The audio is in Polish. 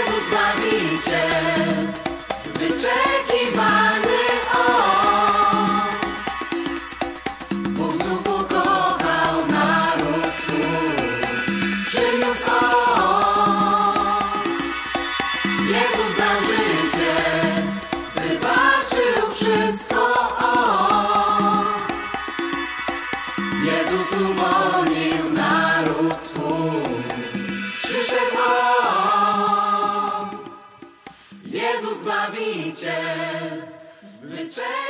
Jezus Zbawiciel, wyczekiwany. Zbawiciel wyczekiwany.